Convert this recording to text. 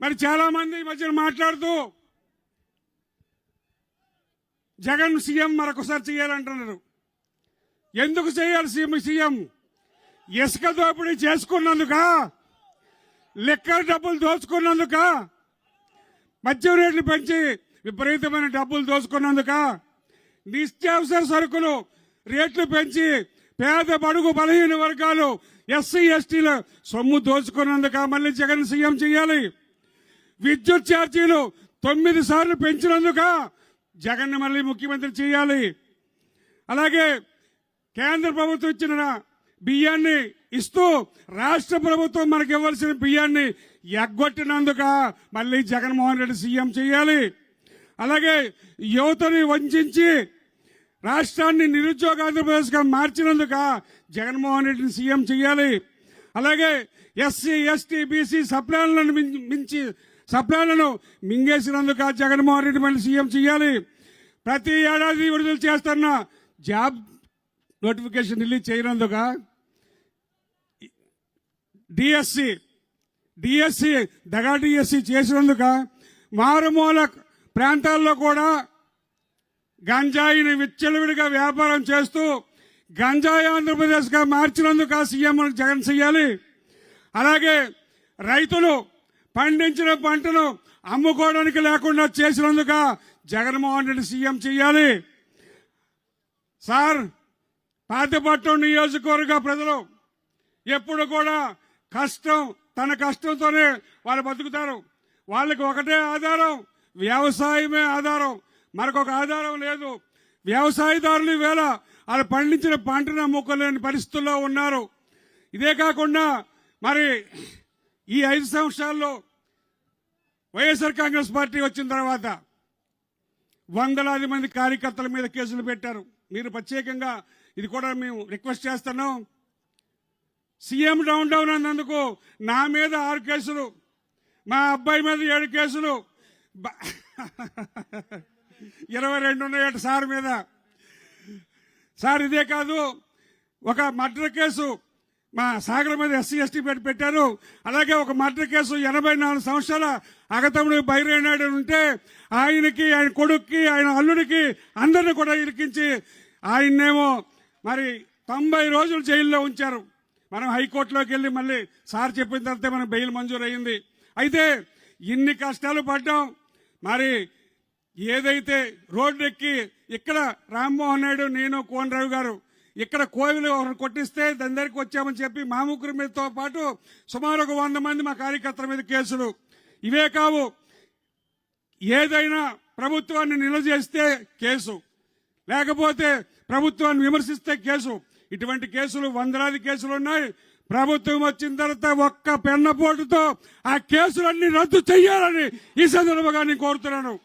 మరి చాలా మంది ఈ మధ్యన మాట్లాడుతూ జగన్ సీఎం మరొకసారి చేయాలంటున్నారు. ఎందుకు చేయాలి సీఎం సీఎం? ఇసుక దోపిడీ చేసుకున్నందుక? లిక్కర్ డబ్బులు దోచుకున్నందుక? మద్యం రేట్లు పెంచి విపరీతమైన డబ్బులు దోచుకున్నందుక? నిత్యావసర సరుకులు రేట్లు పెంచి పేద బడుగు బలహీన వర్గాలు ఎస్సీ ఎస్టీల సొమ్ము దోచుకున్నందుక మళ్ళీ జగన్ సీఎం చేయాలి? విద్యుత్ ఛార్జీలు తొమ్మిది సార్లు పెంచినందుక జగన్ మళ్ళీ ముఖ్యమంత్రి చేయాలి. అలాగే కేంద్ర ప్రభుత్వం ఇచ్చిన బియ్యాన్ని ఇస్తూ రాష్ట్ర ప్రభుత్వం మనకి ఇవ్వాల్సిన బియ్యాన్ని ఎగ్గొట్టినందుక మళ్ళీ జగన్మోహన్ రెడ్డి సీఎం చేయాలి. అలాగే యువతని వంచి రాష్ట్రాన్ని నిరుద్యోగ ఆంధ్రప్రదేశ్గా మార్చినందుక జగన్మోహన్ రెడ్డిని సీఎం చేయాలి. అలాగే ఎస్సీ ఎస్టీ బీసీ సప్లాన్లను మించి సప్లాన్లను మింగేసినందుక జగన్మోహన్ రెడ్డి మళ్ళీ సీఎం చేయాలి. ప్రతి ఏడాది విడుదల చేస్తున్న జాబ్ నోటిఫికేషన్ రిలీజ్ చేయనందుక డిఎస్సి డిఎస్సి దగా డిఎస్సి చేసినందుక మారుమూల ప్రాంతాల్లో కూడా గంజాయిని విచ్చలవిడిగా వ్యాపారం చేస్తూ గంజాయి ఆంధ్రప్రదేశ్గా మార్చినందుకు ఆ సీఎం జగన్ చేయాలి. అలాగే రైతులు పండించిన పంటను అమ్ముకోవడానికి లేకుండా చేసినందుక జగన్మోహన్ రెడ్డి సీఎం చేయాలి సార్ పాతపట్నం నియోజకవర్గ ప్రజలు ఎప్పుడు కూడా కష్టం తన కష్టంతోనే వాళ్ళు బతుకుతారు. వాళ్ళకి ఒకటే ఆధారం వ్యవసాయమే ఆధారం. మరొక ఆధారం లేదు. వ్యవసాయదారులు వేళ వాళ్ళు పండించిన పంటను అమ్ముకోలేని పరిస్థితుల్లో ఉన్నారు. ఇదే కాకుండా మరి ఈ ఐదు సంవత్సరాల్లో వైఎస్ఆర్ కాంగ్రెస్ పార్టీ వచ్చిన తర్వాత వందలాది మంది కార్యకర్తల మీద కేసులు పెట్టారు. మీరు ప్రత్యేకంగా ఇది కూడా మేము రిక్వెస్ట్ చేస్తున్నాం. సీఎం డౌన్ డౌన్ అన్నందుకు నా మీద ఆరు కేసులు మా అబ్బాయి మీద ఏడు కేసులు ఇరవై రెండు ఉన్నాయట సార్ మీద. సార్ ఇదే కాదు ఒక మర్డర్ కేసు మా సాగర్ మీద ఎస్సీ ఎస్టీ పెట్టి పెట్టారు. అలాగే ఒక మర్డర్ కేసు ఎనభై నాలుగు సంవత్సరాల అగతముడు బైరేనాడు ఉంటే ఆయనకి ఆయన కొడుక్కి ఆయన అల్లుడికి అందరిని కూడా ఇరికించి ఆయన్నేమో మరి తొంభై రోజులు జైల్లో ఉంచారు. మనం హైకోర్టులోకి వెళ్ళి మళ్ళీ సార్ చెప్పిన తర్వాత మనం బెయిల్ మంజూరు అయింది అయితే ఇన్ని కష్టాలు పడ్డాం. మరి ఏదైతే రోడ్డు ఎక్కి ఇక్కడ రామ్మోహన్ నాయుడు నేను కోనరావు గారు ఇక్కడ కోవిలు ఒకరిని కొట్టిస్తే దాని వచ్చామని చెప్పి మా ముగ్గురు మీదతో పాటు సుమారు ఒక వంద మంది మా కార్యకర్తల మీద కేసులు. ఇవే కావు. ఏదైనా ప్రభుత్వాన్ని నిలజేస్తే కేసు. లేకపోతే ప్రభుత్వాన్ని విమర్శిస్తే కేసు. ఇటువంటి కేసులు వందలాది కేసులు ఉన్నాయి. ప్రభుత్వం వచ్చిన తర్వాత ఒక్క పెన్నపోటుతో ఆ కేసులన్నీ రద్దు చేయాలని ఈ సందర్భంగా నేను కోరుతున్నాను.